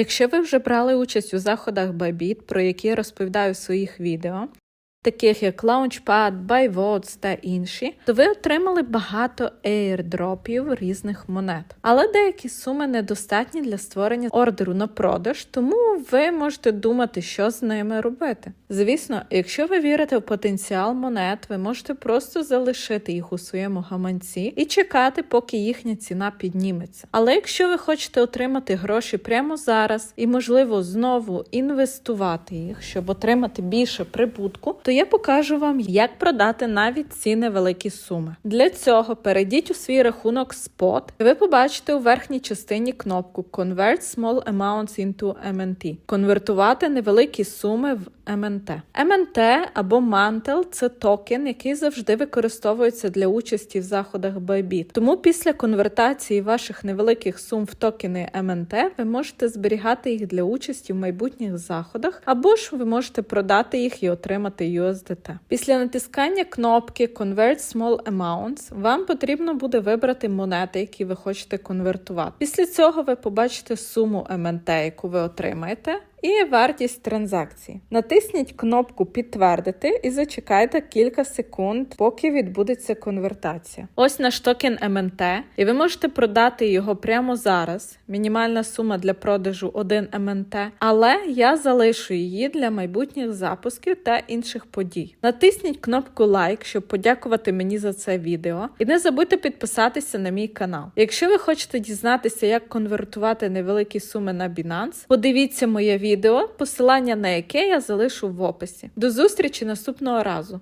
Якщо ви вже брали участь у заходах бабіт про які я розповідаю в своїх відео, таких як Launchpad, BuyVotes та інші, то ви отримали багато airdropів різних монет. Але деякі суми недостатні для створення ордеру на продаж, тому ви можете думати, що з ними робити. Звісно, якщо ви вірите в потенціал монет, ви можете просто залишити їх у своєму гаманці і чекати, поки їхня ціна підніметься. Але якщо ви хочете отримати гроші прямо зараз і, можливо, знову інвестувати їх, щоб отримати більше прибутку, то я покажу вам, як продати навіть ці невеликі суми. Для цього перейдіть у свій рахунок Spot, ви побачите у верхній частині кнопку Convert Small Amounts into MNT – конвертувати невеликі суми в МНТ. МНТ або Mantle – це токен, який завжди використовується для участі в заходах Bybit. Тому після конвертації ваших невеликих сум в токени МНТ ви можете зберігати їх для участі в майбутніх заходах, або ж ви можете продати їх і отримати USDT. Після натискання кнопки Convert Small Amounts вам потрібно буде вибрати монети, які ви хочете конвертувати. Після цього ви побачите суму МНТ, яку ви отримаєте. І вартість транзакції. Натисніть кнопку Підтвердити і зачекайте кілька секунд, поки відбудеться конвертація. Ось наш токен МНТ, і ви можете продати його прямо зараз. Мінімальна сума для продажу 1 МНТ, але я залишу її для майбутніх запусків та інших подій. Натисніть кнопку лайк, щоб подякувати мені за це відео. І не забудьте підписатися на мій канал. Якщо ви хочете дізнатися, як конвертувати невеликі суми на Binance, подивіться моє відео, посилання на яке я залишу в описі. До зустрічі наступного разу!